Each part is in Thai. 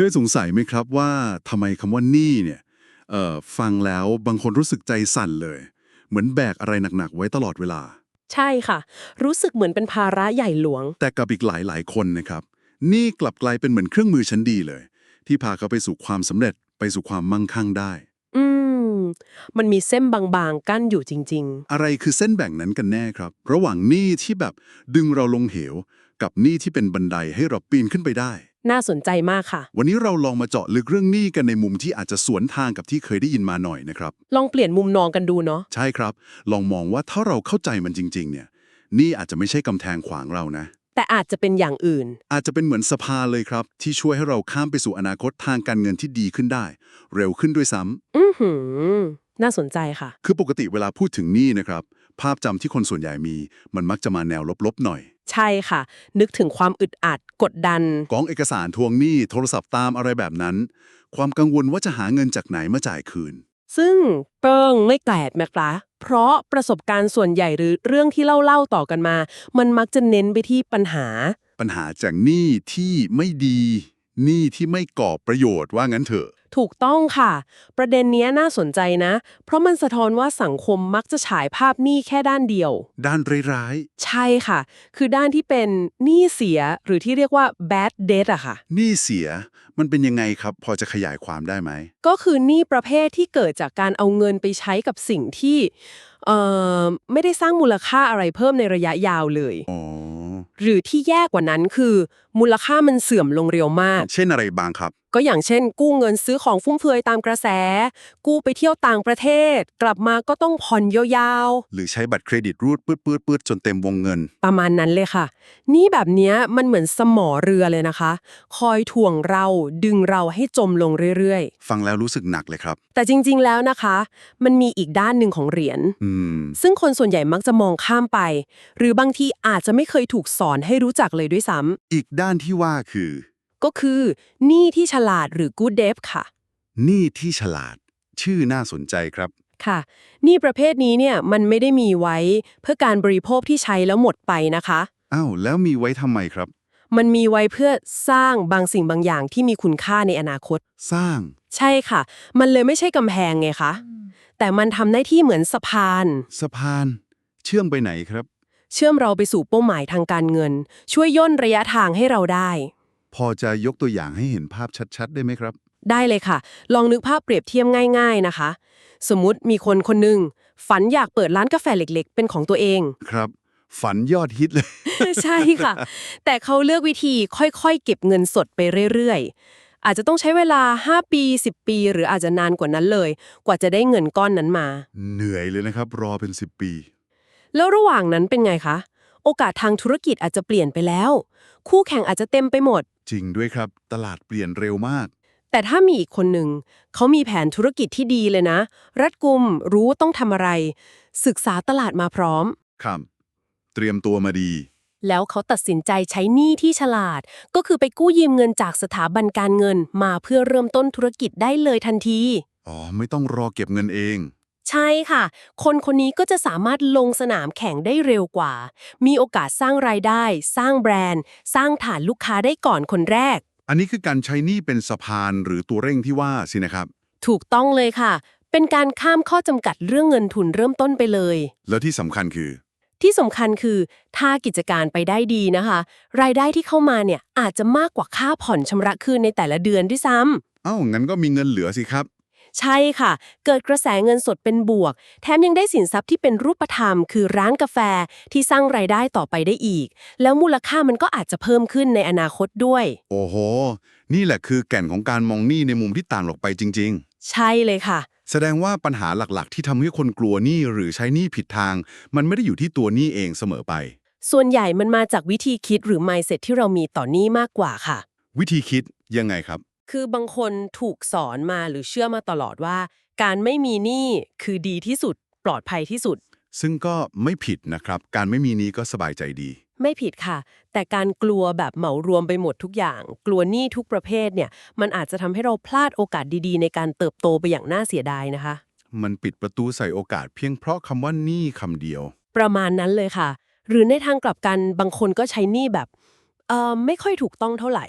เคยสงสัยไหมครับว่าทำไมคำว่าหนี้เนี่ยเอ่อฟังแล้วบางคนรู้สึกใจสั่นเลย เหมือนแบกอะไรหนักๆไว้ตลอดเวลา ใช่ค่ะ รู้สึกเหมือนเป็นภาระใหญ่หลวง แต่กับอีกหลายๆคนนะครับหนี่กลับกลายเป็นเหมือนเครื่องมือชั้นดีเลย ที่พาเขาไปสู่ความสำเร็จไปสู่ความมั่งคั่งได้ อืม มันมีเส้นบางๆ กั้นอยู่จริงอะไรคือเส้นแบ่งนั้นกันแน่ครับ ระหว่างหนี้ที่แบบดึงเราลงเหว กับหนี้ที่เป็นบันไดให้เราปีนขึ้นไปได้ๆ น่าสนใจมากค่ะ วันนี้เราลองมาเจาะลึกเรื่องหนี้กันในมุมที่อาจจะสวนทางกับที่เคยได้ยินมาหน่อยนะครับ ลองเปลี่ยนมุมมองกันดูเนาะ ใช่ครับ ลองมองว่าถ้าเราเข้าใจมันจริง ๆ เนี่ยหนี่อาจจะไม่ใช่กำแพงขวางเรานะ แต่อาจจะเป็นอย่างอื่น อาจจะเป็นเหมือนสะพานเลยครับ ที่ช่วยให้เราข้ามไปสู่อนาคตทางการเงินที่ดีขึ้นได้ เร็วขึ้นด้วยซ้ำอือหือ น่าสนใจค่ะ คือปกติเวลาพูดถึงหนี้นะครับ ภาพจำที่คนส่วนใหญ่มี มันมักจะมาแนวลบๆหน่อย ใช่ค่ะ นึกถึงความอึดอัดกดดัน กองเอกสารทวงหนี้โทรศัพท์ตามอะไรแบบนั้น ความกังวลว่าจะหาเงินจากไหนมาจ่ายคืน ซึ่งเปิงไม่แกลดแมกละเพราะประสบการณ์ส่วนใหญ่หรือเรื่องที่เล่าๆต่อกันมา มันมักจะเน้นไปที่ปัญหา ปัญหาจากหนี้ที่ไม่ดีหนี้ที่ไม่ก่อประโยชน์ว่างั้นเถอะ ถูกต้องค่ะ ประเด็นเนี้ยน่าสนใจนะ เพราะมันสะท้อนว่าสังคมมักจะฉายภาพหนี้แค่ด้านเดียว ด้านร้ายใช่ค่ะ คือด้านที่เป็นหนี้เสียหรือที่เรียกว่า bad debt อะค่ะๆหนี้เสียมันเป็นยังไงครับ พอจะขยายความได้ไหม ก็คือหนี้ประเภทที่เกิดจากการเอาเงินไปใช้กับสิ่งที่เอ่อไม่ได้สร้างมูลค่าอะไรเพิ่มในระยะยาวเลยอ๋อหรือที่แย่กว่านั้นคือ มูลค่ามันเสื่อมลงเร็วมาก เช่นอะไรบางครับ ก็อย่างเช่น กู้เงินซื้อของฟุ่มเฟือยตามกระแส กู้ไปเที่ยวต่างประเทศ กลับมาก็ต้องผ่อนยาวหรือใช้บัตรเครดิตรูดปืดปืดปืดจนเต็มวงเงิน ๆ ประมาณนั้นเลยค่ะ นี่แบบเนี้ยมันเหมือนสมอเรือเลยนะคะ คอยถ่วงเราดึงเราให้จมลงเรื่อยฟังแล้วรู้สึกหนักเลยครับ ๆ แต่จริง ๆ แล้วนะคะ มันมีอีกด้านหนึ่งของเหรียญ อืม ซึ่งคนส่วนใหญ่มักจะมองข้ามไป หรือบางทีอาจจะไม่เคยถูกสอนให้รู้จักเลยด้วยซ้ำ อีกด้านที่ว่าคือ ก็คือหนี้ที่ฉลาดหรือ good debt ค่ะ หนี้ที่ฉลาด ชื่อน่าสนใจครับ ค่ะหนี้ประเภทนี้เนี่ยมันไม่ได้มีไว้เพื่อการบริโภคที่ใช้แล้วหมดไปนะคะ อ้าวแล้วมีไว้ทำไมครับ มันมีไว้เพื่อสร้างบางสิ่งบางอย่างที่มีคุณค่าในอนาคต สร้าง ใช่ค่ะ มันเลยไม่ใช่กำแพงไงคะ แต่มันทำหน้าที่เหมือนสะพาน สะพาน เชื่อมไปไหนครับ เชื่อมเราไปสู่เป้าหมายทางการเงิน ช่วยย่นระยะทางให้เราได้ พอจะยกตัวอย่างให้เห็นภาพชัด ๆ ได้ไหมครับ ได้เลยค่ะ ลองนึกภาพเปรียบเทียบง่าย ๆนะคะ สมมุติมีคนคนหนึ่งฝันอยากเปิดร้านกาแฟเล็กๆ เป็นของตัวเอง ครับ ฝันยอดฮิตเลย ใช่ค่ะ แต่เขาเลือกวิธีค่อยๆ เก็บเงินสดไปเรื่อยๆ อาจจะต้องใช้เวลา 5 ปี 10 ปี หรืออาจจะนานกว่านั้นเลย กว่าจะได้เงินก้อนนั้นมา เหนื่อยเลยนะครับ รอเป็น 10 ปี แล้วระหว่างนั้นเป็นไงคะ โอกาสทางธุรกิจอาจจะเปลี่ยนไปแล้ว คู่แข่งอาจจะเต็มไปหมด จริงด้วยครับ ตลาดเปลี่ยนเร็วมาก แต่ถ้ามีอีกคนหนึ่ง เขามีแผนธุรกิจที่ดีเลยนะ รัดกุมรู้ว่าต้องทำอะไร ศึกษาตลาดมาพร้อม ครับ เตรียมตัวมาดี แล้วเขาตัดสินใจใช้หนี้ที่ฉลาด ก็คือไปกู้ยืมเงินจากสถาบันการเงินมาเพื่อเริ่มต้นธุรกิจได้เลยทันที อ๋อ ไม่ต้องรอเก็บเงินเอง ใช่ค่ะ คนคนนี้ก็จะสามารถลงสนามแข่งได้เร็วกว่า มีโอกาสสร้างรายได้ สร้างแบรนด์ สร้างฐานลูกค้าได้ก่อนคนแรก อันนี้คือการใช้หนี้เป็นสะพานหรือตัวเร่งที่ว่าสินะครับ ถูกต้องเลยค่ะ เป็นการข้ามข้อจำกัดเรื่องเงินทุนเริ่มต้นไปเลย แล้วที่สำคัญคือ ที่สำคัญคือถ้ากิจการไปได้ดีนะคะ รายได้ที่เข้ามาเนี่ยอาจจะมากกว่าค่าผ่อนชำระคืนในแต่ละเดือนด้วยซ้ำ เอ้างั้นก็มีเงินเหลือสิครับ ใช่ค่ะ เกิดกระแสเงินสดเป็นบวก แถมยังได้สินทรัพย์ที่เป็นรูปธรรม คือร้านกาแฟที่สร้างรายได้ต่อไปได้อีก แล้วมูลค่ามันก็อาจจะเพิ่มขึ้นในอนาคตด้วย โอ้โห นี่แหละคือแก่นของการมองหนี้ในมุมที่ต่างออกไปจริง ใช่เลยค่ะ ๆ แสดงว่าปัญหาหลักๆ ที่ทำให้คนกลัวหนี้หรือใช้หนี้ผิดทาง มันไม่ได้อยู่ที่ตัวหนี้เองเสมอไป ส่วนใหญ่มันมาจากวิธีคิดหรือ mindset ที่เรามีต่อหนี้มากกว่าค่ะ วิธีคิดยังไงครับ คือบางคนถูกสอนมาหรือเชื่อมาตลอดว่า การไม่มีหนี้คือดีที่สุด ปลอดภัยที่สุด ซึ่งก็ไม่ผิดนะครับ การไม่มีหนี้ก็สบายใจดี ไม่ผิดค่ะ แต่การกลัวแบบเหมารวมไปหมดทุกอย่าง กลัวหนี้ทุกประเภทเนี่ย มันอาจจะทำให้เราพลาดโอกาสดีๆ ในการเติบโตไปอย่างน่าเสียดายนะคะ มันปิดประตูใส่โอกาสเพียงเพราะคำว่าหนี้คำเดียว ประมาณนั้นเลยค่ะ หรือในทางกลับกันบางคนก็ใช้หนี้แบบเอ่อไม่ค่อยถูกต้องเท่าไหร่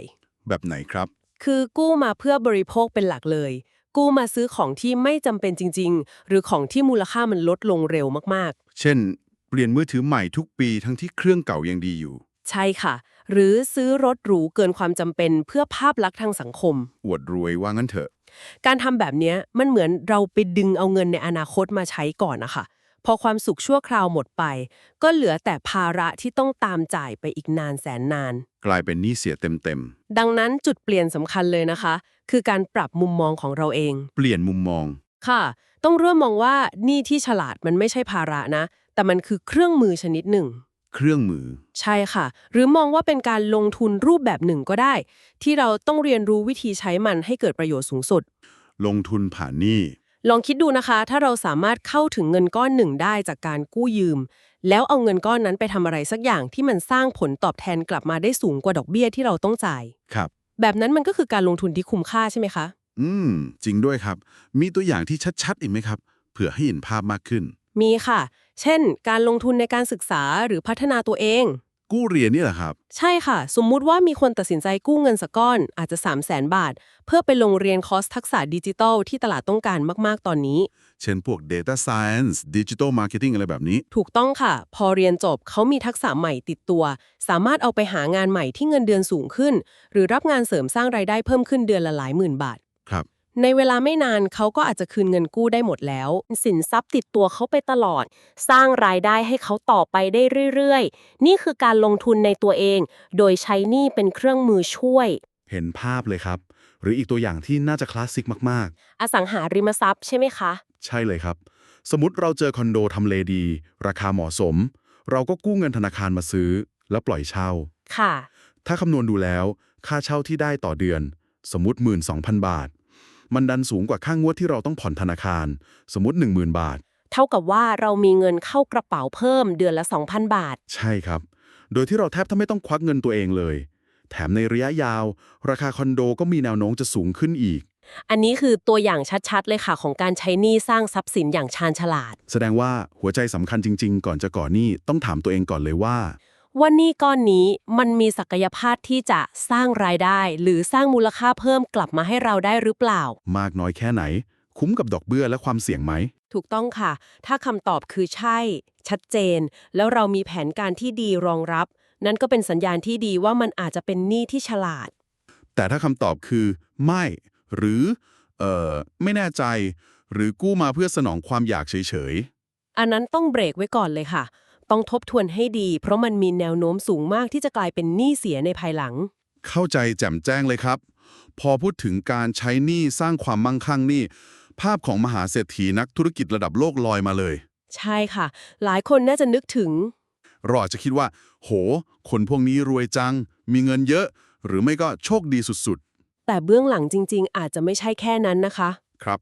แบบไหนครับ คือกู้มาเพื่อบริโภคเป็นหลักเลย กู้มาซื้อของที่ไม่จำเป็นจริง ๆ หรือของที่มูลค่ามันลดลงเร็วมากเช่น เปลี่ยนมือถือใหม่ทุกปีทั้งที่เครื่องเก่ายังดีอยู่ๆใช่ค่ะ หรือซื้อรถหรูเกินความจำเป็นเพื่อภาพลักษณ์ทางสังคม อวดรวยว่างั้นเถอะ การทำแบบเนี้ยมันเหมือนเราไปดึงเอาเงินในอนาคตมาใช้ก่อนนะคะ พอความสุขชั่วคราวหมดไป ก็เหลือแต่ภาระที่ต้องตามจ่ายไปอีกนานแสนนาน กลายเป็นหนี้เสียเต็มดังนั้นจุดเปลี่ยนสำคัญเลยนะคะ คือการปรับมุมมองของเราเอง ๆ เปลี่ยนมุมมอง ค่ะ ต้องเริ่มมองว่าหนี่ที่ฉลาดมันไม่ใช่ภาระนะ แต่มันคือเครื่องมือชนิดหนึ่ง เครื่องมือ ใช่ค่ะ หรือมองว่าเป็นการลงทุนรูปแบบหนึ่งก็ได้ ที่เราต้องเรียนรู้วิธีใช้มันให้เกิดประโยชน์สูงสุด ลงทุนผ่านหนี้ ลองคิดดูนะคะ ถ้าเราสามารถเข้าถึงเงินก้อนหนึ่งได้จากการกู้ยืม แล้วเอาเงินก้อนนั้นไปทำอะไรสักอย่างที่มันสร้างผลตอบแทนกลับมาได้สูงกว่าดอกเบี้ยที่เราต้องจ่าย ครับ แบบนั้นมันก็คือการลงทุนที่คุ้มค่าใช่ไหมคะ อืม จริงด้วยครับ มีตัวอย่างที่ชัดๆ อีกไหมครับ เผื่อให้เห็นภาพมากขึ้น มีค่ะ เช่น การลงทุนในการศึกษาหรือพัฒนาตัวเอง กู้เรียนนี่แหละครับ ใช่ค่ะ สมมุติว่ามีคนตัดสินใจกู้เงินสักก้อนอาจจะ 3 0 0แสนบาท เพื่อไปลงเรียนคอร์สทักษะดิจิทัลที่ตลาดต้องการมาก ๆ ตอนนี้ เช่นพวก Data Science Digital Marketing อะไรแบบนี้ ถูกต้องค่ะ พอเรียนจบเขามีทักษะใหม่ติดตัว สามารถเอาไปหางานใหม่ที่เงินเดือนสูงขึ้น หรือรับงานเสริมสร้างรายได้เพิ่มขึ้นเดือนละหลายหมื่นบาท ครับ ในเวลาไม่นานเขาก็อาจจะคืนเงินกู้ได้หมดแล้ว สินทรัพย์ติดตัวเขาไปตลอด สร้างรายได้ให้เขาต่อไปได้เรื่อยๆ นี่คือการลงทุนในตัวเอง โดยใช้หนี้เป็นเครื่องมือช่วย เห็นภาพเลยครับ หรืออีกตัวอย่างที่น่าจะคลาสสิกมากอสังหาริมทรัพย์ใช่ไหมคะ ๆ ใช่เลยครับ สมมติเราเจอคอนโดทำเลดี ราคาเหมาะสม เราก็กู้เงินธนาคารมาซื้อ แล้วปล่อยเช่า ค่ะ ถ้าคำนวณดูแล้ว ค่าเช่าที่ได้ต่อเดือน สมมติ 12,000 บาท มันดันสูงกว่าค่างวดที่เราต้องผ่อนธนาคาร สมมติ 10,000 บาท เท่ากับว่าเรามีเงินเข้ากระเป๋าเพิ่มเดือนละ 2,000 บาท ใช่ครับ โดยที่เราแทบจะไม่ต้องควักเงินตัวเองเลย แถมในระยะยาว ราคาคอนโดก็มีแนวโน้มจะสูงขึ้นอีก อันนี้คือตัวอย่างชัดๆ เลยค่ะของการใช้หนี้สร้างทรัพย์สินอย่างชาญฉลาด แสดงว่าหัวใจสำคัญจริง ๆ ก่อนจะก่อหนี้ต้องถามตัวเองก่อนเลยว่า ว่าหนี้ก้อนนี้มันมีศักยภาพที่จะสร้างรายได้ หรือสร้างมูลค่าเพิ่มกลับมาให้เราได้หรือเปล่า มากน้อยแค่ไหน คุ้มกับดอกเบี้ยและความเสี่ยงไหม ถูกต้องค่ะ ถ้าคำตอบคือใช่ ชัดเจน แล้วเรามีแผนการที่ดีรองรับ นั่นก็เป็นสัญญาณที่ดีว่ามันอาจจะเป็นหนี้ที่ฉลาด แต่ถ้าคำตอบคือ ไม่ หรือเอ่อไม่แน่ใจ หรือกู้มาเพื่อสนองความอยากเฉยอันนั้นต้องเบรกไว้ก่อนเลยค่ะ ต้องทบทวนให้ดี เพราะมันมีแนวโน้มสูงมากที่จะกลายเป็นหนี้เสียในภายหลังๆเข้าใจแจ่มแจ้งเลยครับ พอพูดถึงการใช้หนี้สร้างความมั่งคั่งนี่ ภาพของมหาเศรษฐีนักธุรกิจระดับโลกลอยมาเลย ใช่ค่ะ หลายคนน่าจะนึกถึง เราอาจจะคิดว่า โห คนพวกนี้รวยจัง มีเงินเยอะ หรือไม่ก็โชคดีสุดแต่เบื้องหลังจริง ๆ อาจจะไม่ใช่แค่นั้นนะคะ ๆ ครับ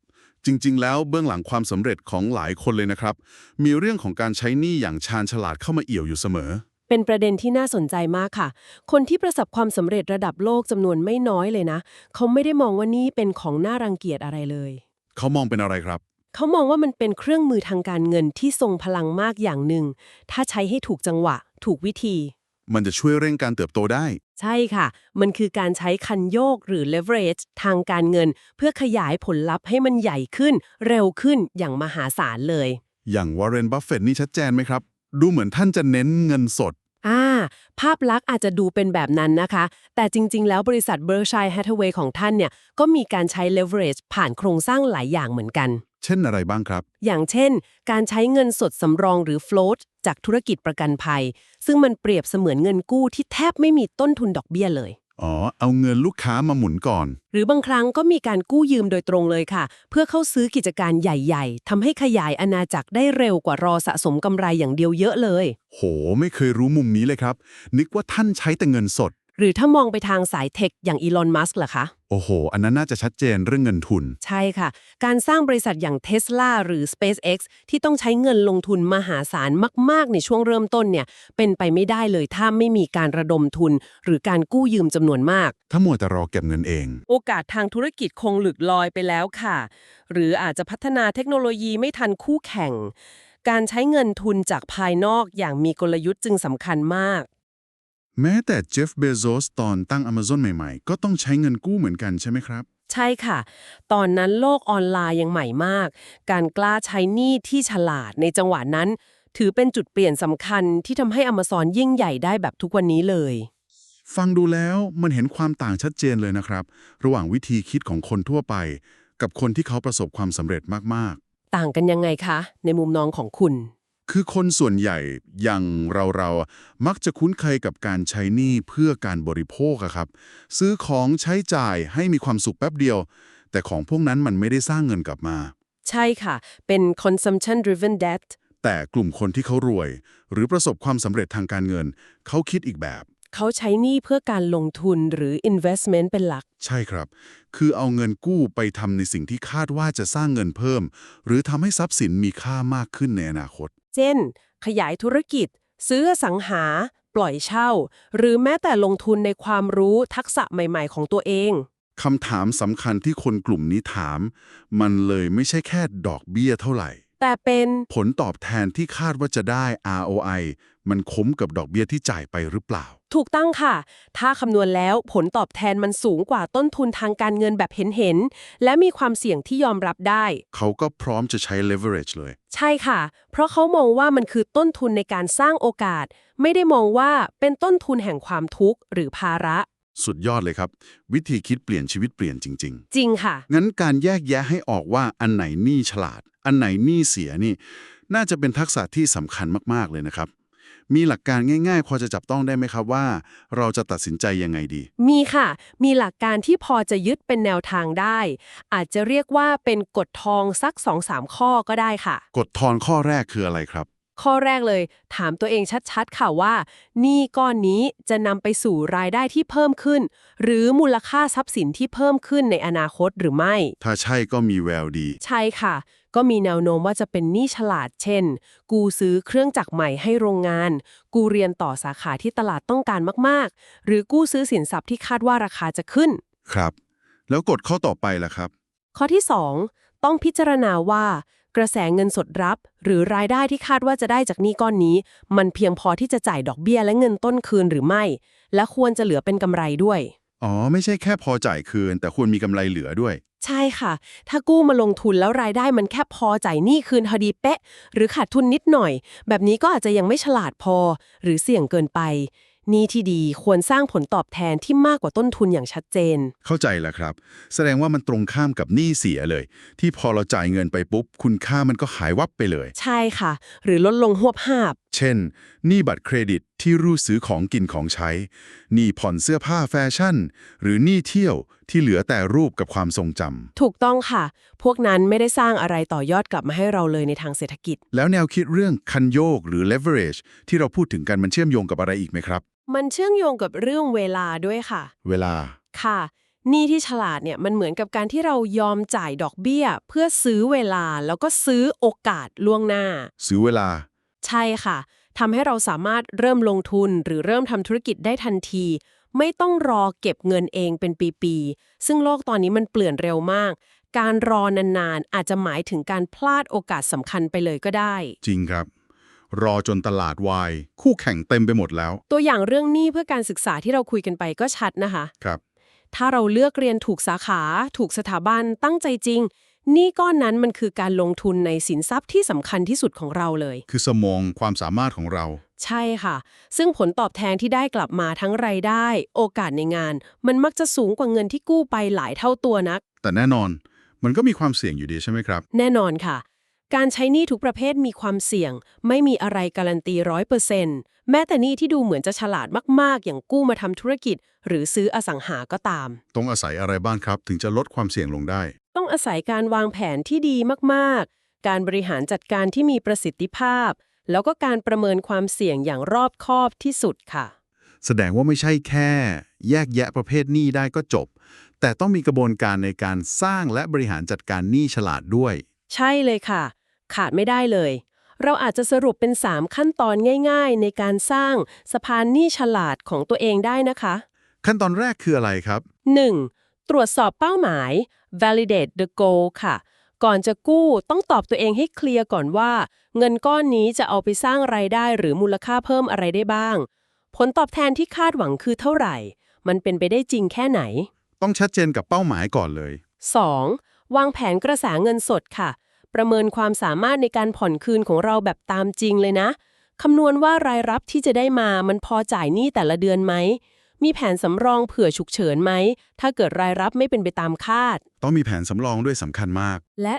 จริง ๆ แล้วเบื้องหลังความสำเร็จของหลายคนเลยนะครับ มีเรื่องของการใช้หนี้อย่างชาญฉลาดเข้ามาเอี่ยวอยู่เสมอ เป็นประเด็นที่น่าสนใจมากค่ะ คนที่ประสบความสำเร็จระดับโลกจำนวนไม่น้อยเลยนะ เขาไม่ได้มองว่านี่เป็นของน่ารังเกียจอะไรเลย เขามองเป็นอะไรครับ เขามองว่ามันเป็นเครื่องมือทางการเงินที่ทรงพลังมากอย่างหนึ่ง ถ้าใช้ให้ถูกจังหวะ ถูกวิธี มันจะช่วยเร่งการเติบโตได้ ใช่ค่ะ มันคือการใช้คันโยกหรือ leverage ทางการเงิน เพื่อขยายผลลัพธ์ให้มันใหญ่ขึ้น เร็วขึ้นอย่างมหาศาลเลย อย่างวอร์เรนบัฟเฟตนี่ชัดเจนไหมครับ ดูเหมือนท่านจะเน้นเงินสดอ่า ภาพลักษณ์อาจจะดูเป็นแบบนั้นนะคะ แต่จริง ๆ แล้วบริษัท Berkshire Hathaway ของท่านเนี่ยก็มีการใช้ leverage ผ่านโครงสร้างหลายอย่างเหมือนกัน เช่นอะไรบ้างครับ อย่างเช่น การใช้เงินสดสำรองหรือ float จากธุรกิจประกันภัย ซึ่งมันเปรียบเสมือนเงินกู้ที่แทบไม่มีต้นทุนดอกเบี้ยเลย อ๋อ เอาเงินลูกค้ามาหมุนก่อน หรือบางครั้งก็มีการกู้ยืมโดยตรงเลยค่ะ เพื่อเข้าซื้อกิจการใหญ่ ๆทำให้ขยายอาณาจักรได้เร็วกว่ารอสะสมกำไรอย่างเดียวเยอะเลย โห ไม่เคยรู้มุมนี้เลยครับ นึกว่าท่านใช้แต่เงินสด หรือถ้ามองไปทางสายเทคอย่างอีลอนมัสก์ล่ะคะ โอ้โห อันนั้นน่าจะชัดเจนเรื่องเงินทุน ใช่ค่ะ การสร้างบริษัทอย่าง Tesla หรือ SpaceX ที่ต้องใช้เงินลงทุนมหาศาลมาก ๆ ในช่วงเริ่มต้นเนี่ย เป็นไปไม่ได้เลยถ้าไม่มีการระดมทุน หรือการกู้ยืมจำนวนมาก ถ้ามัวแต่รอเก็บเงินเอง โอกาสทางธุรกิจคงหลุดลอยไปแล้วค่ะ หรืออาจจะพัฒนาเทคโนโลยีไม่ทันคู่แข่ง การใช้เงินทุนจากภายนอกอย่างมีกลยุทธ์จึงสำคัญมาก แม้แต่เจฟเบโซสตอนตั้ง Amazon ใหม่ๆ ก็ต้องใช้เงินกู้เหมือนกันใช่ไหมครับ ใช่ค่ะ ตอนนั้นโลกออนไลน์ยังใหม่มาก การกล้าใช้หนี้ที่ฉลาดในจังหวะนั้น ถือเป็นจุดเปลี่ยนสำคัญที่ทำให้ Amazon ยิ่งใหญ่ได้แบบทุกวันนี้เลย ฟังดูแล้วมันเห็นความต่างชัดเจนเลยนะครับ ระหว่างวิธีคิดของคนทั่วไป กับคนที่เขาประสบความสำเร็จมากต่างกันยังไงคะ ในมุมน้องของคุณๆ คือคนส่วนใหญ่อย่างเราๆมักจะคุ้นเคยกับการใช้หนี้เพื่อการบริโภคอะครับ ซื้อของใช้จ่ายให้มีความสุขแป๊บเดียว แต่ของพวกนั้นมันไม่ได้สร้างเงินกลับมา ใช่ค่ะ เป็น consumption driven debt แต่กลุ่มคนที่เขารวย หรือประสบความสำเร็จทางการเงิน เขาคิดอีกแบบ เขาใช้หนี้เพื่อการลงทุนหรือ investment เป็นหลัก ใช่ครับ คือเอาเงินกู้ไปทำในสิ่งที่คาดว่าจะสร้างเงินเพิ่ม หรือทำให้ทรัพย์สินมีค่ามากขึ้นในอนาคต เช่น ขยายธุรกิจ ซื้ออสังหา ปล่อยเช่า หรือแม้แต่ลงทุนในความรู้ทักษะใหม่ๆ ของตัวเองคำถามสำคัญที่คนกลุ่มนี้ถาม มันเลยไม่ใช่แค่ดอกเบี้ยเท่าไหร่ แต่เป็นผลตอบแทนที่คาดว่าจะได้ ROI มันคุ้มกับดอกเบี้ยที่จ่ายไปหรือเปล่า ถูกต้องค่ะ ถ้าคำนวณแล้วผลตอบแทนมันสูงกว่าต้นทุนทางการเงินแบบเห็นๆ และมีความเสี่ยงที่ยอมรับได้ เขาก็พร้อมจะใช้ leverage เลย ใช่ค่ะ เพราะเขามองว่ามันคือต้นทุนในการสร้างโอกาส ไม่ได้มองว่าเป็นต้นทุนแห่งความทุกข์หรือภาระ สุดยอดเลยครับ วิธีคิดเปลี่ยนชีวิตเปลี่ยนจริงๆจริงค่ะงั้นการแยกแยะให้ออกว่าอันไหนหนี้ฉลาด อันไหนหนี้เสียนี่ น่าจะเป็นทักษะที่สำคัญมากๆเลยนะครับ มีหลักการง่าย ๆ พอจะจับต้องได้ไหมครับว่า เราจะตัดสินใจยังไงดี มีค่ะ มีหลักการที่พอจะยึดเป็นแนวทางได้ อาจจะเรียกว่าเป็นกฎทองสัก2-3ข้อก็ได้ค่ะ กฎทอนข้อแรกคืออะไรครับ ข้อแรกเลย ถามตัวเองชัดๆ ค่ะว่าหนี้ก้อนนี้จะนำไปสู่รายได้ที่เพิ่มขึ้น หรือมูลค่าทรัพย์สินที่เพิ่มขึ้นในอนาคตหรือไม่ ถ้าใช่ก็มีแววดี ใช่ค่ะ ก็มีแนวโน้มว่าจะเป็นหนี้ฉลาด เช่น กูซื้อเครื่องจักรใหม่ให้โรงงาน กูเรียนต่อสาขาที่ตลาดต้องการมากๆ หรือกู้ซื้อสินทรัพย์ที่คาดว่าราคาจะขึ้น ครับ แล้วกฎข้อต่อไปล่ะครับ ข้อที่ 2 ต้องพิจารณาว่า กระแสเงินสดรับ หรือรายได้ที่คาดว่าจะได้จากหนี้ก้อนนี้ มันเพียงพอที่จะจ่ายดอกเบี้ยและเงินต้นคืนหรือไม่ และควรจะเหลือเป็นกำไรด้วย อ๋อ ไม่ใช่แค่พอจ่ายคืน แต่ควรมีกำไรเหลือด้วย ใช่ค่ะ ถ้ากู้มาลงทุนแล้วรายได้มันแค่พอจ่ายหนี้คืนพอดีเป๊ะ หรือขาดทุนนิดหน่อย แบบนี้ก็อาจจะยังไม่ฉลาดพอ หรือเสี่ยงเกินไปหนี้ที่ดีควรสร้างผลตอบแทนที่มากกว่าต้นทุนอย่างชัดเจน เข้าใจแล้วครับ แสดงว่ามันตรงข้ามกับหนี้เสียเลย ที่พอเราจ่ายเงินไปปุ๊บ คุณค่ามันก็หายวับไปเลย ใช่ค่ะ หรือลดลงหวบหาบ เช่นหนี้บัตรเครดิตที่รูดซื้อของกินของใช้หนี้ผ่อนเสื้อผ้าแฟชั่น หรือหนี้เที่ยว ที่เหลือแต่รูปกับความทรงจำ ถูกต้องค่ะ พวกนั้นไม่ได้สร้างอะไรต่อยอดกลับมาให้เราเลยในทางเศรษฐกิจ แล้วแนวคิดเรื่องคันโยกหรือ leverage ที่เราพูดถึงกันมันเชื่อมโยงกับอะไรอีกไหมครับ มันเชื่อมโยงกับเรื่องเวลาด้วยค่ะ เวลา ค่ะหนี้ที่ฉลาดเนี่ยมันเหมือนกับการที่เรายอมจ่ายดอกเบี้ย เพื่อซื้อเวลาแล้วก็ซื้อโอกาสล่วงหน้า ซื้อเวลา ใช่ค่ะทำให้เราสามารถเริ่มลงทุนหรือเริ่มทำธุรกิจได้ทันที ไม่ต้องรอเก็บเงินเองเป็นปีๆ ซึ่งโลกตอนนี้มันเปลี่ยนเร็วมาก การรอนานๆ อาจจะหมายถึงการพลาดโอกาสสำคัญไปเลยก็ได้ จริงครับ รอจนตลาดวาย คู่แข่งเต็มไปหมดแล้ว ตัวอย่างเรื่องหนี้เพื่อการศึกษาที่เราคุยกันไปก็ชัดนะคะ ครับ ถ้าเราเลือกเรียนถูกสาขา ถูกสถาบันตั้งใจจริงห นี้ก้อนนั้นมันคือการลงทุนในสินทรัพย์ที่สำคัญที่สุดของเราเลย คือสมองความสามารถของเรา ใช่ค่ะ ซึ่งผลตอบแทนที่ได้กลับมาทั้งรายได้ โอกาสในงาน มันมักจะสูงกว่าเงินที่กู้ไปหลายเท่าตัวนัก แต่แน่นอน มันก็มีความเสี่ยงอยู่ดีใช่ไหมครับ แน่นอนค่ะ การใช้หนี้ทุกประเภทมีความเสี่ยง ไม่มีอะไรการันตีร้อยเปอร์เซ็นต์แม้แต่หนี้ที่ดูเหมือนจะฉลาดมาก ๆ อย่างกู้มาทำธุรกิจ หรือซื้ออสังหาก็ตาม ต้องอาศัยอะไรบ้างครับ ถึงจะลดความเสี่ยงลงได้ ต้องอาศัยการวางแผนที่ดีมากๆ การบริหารจัดการที่มีประสิทธิภาพ แล้วก็การประเมินความเสี่ยงอย่างรอบคอบที่สุดค่ะ แสดงว่าไม่ใช่แค่ แยกแยะประเภทหนี้ได้ก็จบ แต่ต้องมีกระบวนการในการสร้างและบริหารจัดการหนี้ฉลาดด้วย ใช่เลยค่ะ ขาดไม่ได้เลย เราอาจจะสรุปเป็น 3 ขั้นตอนง่าย ๆ ในการสร้างสะพานหนี้ฉลาดของตัวเองได้นะคะ ขั้นตอนแรกคืออะไรครับ 1. ตรวจสอบเป้าหมาย validate the goal ค่ะ ก่อนจะกู้ต้องตอบตัวเองให้เคลียร์ก่อนว่า เงินก้อนนี้จะเอาไปสร้างไรายได้หรือมูลค่าเพิ่มอะไรได้บ้างผผลตอบแทนที่คาดหวังคือเท่าไหร่ มันเป็นไปได้จริงแค่ไหน ต้องชัดเจนกับเป้าหมายก่อนเลย 2. วางแผนกระแสเงินสดค่ะ ประเมินความสามารถในการผ่อนคืนของเราแบบตามจริงเลยนะคำนวณว่ารายรับที่จะได้มามันพอจ่ายหนี้แต่ละเดือนไหม มีแผนสำรองเผื่อฉุกเฉินไหม ถ้าเกิดรายรับไม่เป็นไปตามคาด ต้องมีแผนสำรองด้วยสำคัญมาก และ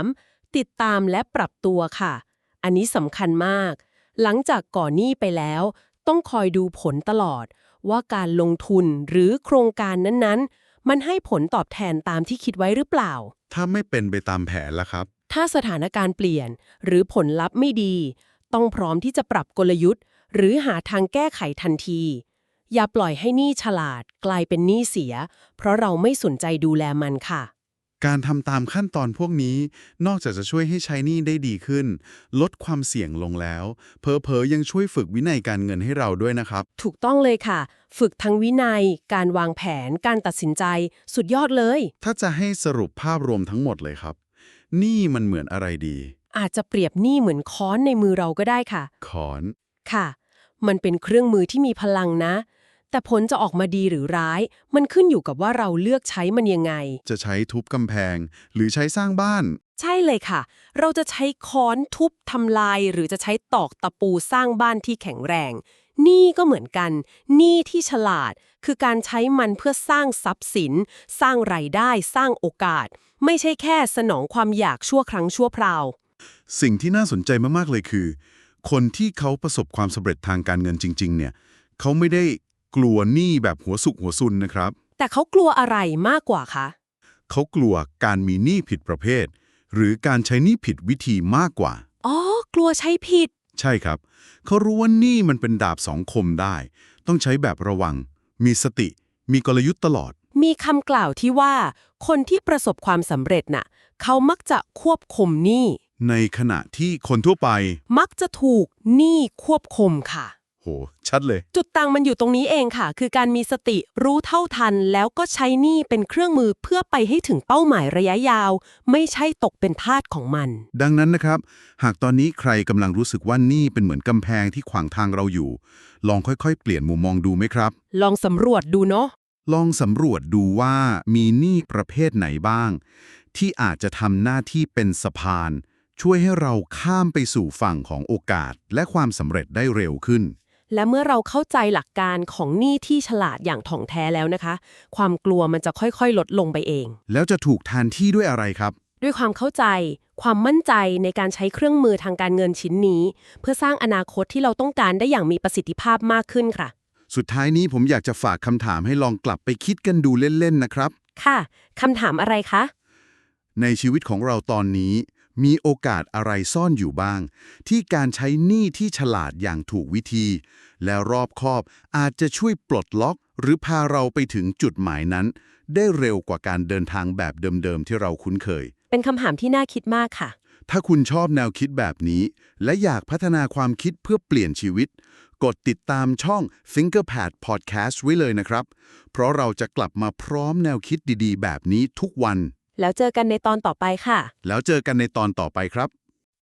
3. ติดตามและปรับตัวค่ะ อันนี้สำคัญมาก หลังจากก่อนหนี้ไปแล้ว ต้องคอยดูผลตลอด ว่าการลงทุนหรือโครงการนั้นๆ มันให้ผลตอบแทนตามที่คิดไว้หรือเปล่า ถ้าไม่เป็นไปตามแผนล่ะครับ ถ้าสถานการณ์เปลี่ยน หรือผลลัพธ์ไม่ดี ต้องพร้อมที่จะปรับกลยุทธ์ หรือหาทางแก้ไขทันที อย่าปล่อยให้หนี้ฉลาดกลายเป็นหนี้เสีย เพราะเราไม่สนใจดูแลมันค่ะ การทำตามขั้นตอนพวกนี้ นอกจากจะช่วยให้ใช้หนี้ได้ดีขึ้น ลดความเสี่ยงลงแล้ว เพอเพอๆยังช่วยฝึกวินัยการเงินให้เราด้วยนะครับ ถูกต้องเลยค่ะ ฝึกทั้งวินัย การวางแผน การตัดสินใจ สุดยอดเลย ถ้าจะให้สรุปภาพรวมทั้งหมดเลยครับหนี่มันเหมือนอะไรดี อาจจะเปรียบหนี้เหมือนค้อนในมือเราก็ได้ค่ะ ขอน ค่ะ มันเป็นเครื่องมือที่มีพลังนะ แต่ผลจะออกมาดีหรือร้าย มันขึ้นอยู่กับว่าเราเลือกใช้มันยังไง จะใช้ทุบกำแพง หรือใช้สร้างบ้าน ใช่เลยค่ะ เราจะใช้ค้อนทุบทำลาย หรือจะใช้ตอกตะปูสร้างบ้านที่แข็งแรง นี่ก็เหมือนกันหนี่ที่ฉลาด คือการใช้มันเพื่อสร้างทรัพย์สิน สร้างไรายได้ สร้างโอกาส ไม่ใช่แค่สนองความอยากชั่วครั้งชั่วคราว สิ่งที่น่าสนใจมากๆเลยคือ คนที่เขาประสบความสำเร็จทางการเงินจริง ๆ เนี่ยเขาไม่ได้ กลัวหนี้แบบหัวสุกหัวซุนนะครับ แต่เขากลัวอะไรมากกว่าคะเขากลัวการมีหนี้ผิดประเภท หรือการใช้หนี้ผิดวิธีมากกว่า อ๋อ กลัวใช้ผิด ใช่ครับ เขารู้ว่าหนี้มันเป็นดาบสองคมได้ ต้องใช้แบบระวัง มีสติ มีกลยุทธ์ตลอด มีคำกล่าวที่ว่า คนที่ประสบความสำเร็จน่ะ เขามักจะควบคุมหนี้ในขณะที่คนทั่วไป มักจะถูกหนี้ควบคุมค่ะโห ชัดเลย จุดต่างมันอยู่ตรงนี้เองค่ะ คือการมีสติรู้เท่าทัน แล้วก็ใช้หนี้เป็นเครื่องมือเพื่อไปให้ถึงเป้าหมายระยะยาว ไม่ใช่ตกเป็นทาสของมัน ดังนั้นนะครับ หากตอนนี้ใครกำลังรู้สึกว่าหนี้เป็นเหมือนกำแพงที่ขวางทางเราอยู่ ลองค่อยๆ เปลี่ยนมุมมองดูไหมครับ ลองสำรวจดูเนาะลองสำรวจดูว่ามีหนี้ประเภทไหนบ้าง ที่อาจจะทำหน้าที่เป็นสะพาน ช่วยให้เราข้ามไปสู่ฝั่งของโอกาสและความสำเร็จได้เร็วขึ้น และเมื่อเราเข้าใจหลักการของหนี้ที่ฉลาดอย่างถ่องแท้แล้วนะคะ ความกลัวมันจะค่อยๆ ลดลงไปเอง แล้วจะถูกแทนที่ด้วยอะไรครับ ด้วยความเข้าใจ ความมั่นใจในการใช้เครื่องมือทางการเงินชิ้นนี้ เพื่อสร้างอนาคตที่เราต้องการได้อย่างมีประสิทธิภาพมากขึ้นค่ะ สุดท้ายนี้ผมอยากจะฝากคำถามให้ลองกลับไปคิดกันดูเล่นๆนะครับ ค่ะคำถามอะไรคะ ในชีวิตของเราตอนนี้ มีโอกาสอะไรซ่อนอยู่บ้าง ที่การใช้หนี้ที่ฉลาดอย่างถูกวิธี และรอบคอบอาจจะช่วยปลดล็อก หรือพาเราไปถึงจุดหมายนั้น ได้เร็วกว่าการเดินทางแบบเดิมๆที่เราคุ้นเคย เป็นคำถามที่น่าคิดมากค่ะ ถ้าคุณชอบแนวคิดแบบนี้ และอยากพัฒนาความคิดเพื่อเปลี่ยนชีวิต กดติดตามช่อง ThinkerPad Podcast ไว้เลยนะครับ เพราะเราจะกลับมาพร้อมแนวคิดดีๆ แบบนี้ทุกวัน แล้วเจอกันในตอนต่อไปค่ะ แล้วเจอกันในตอนต่อไปครับ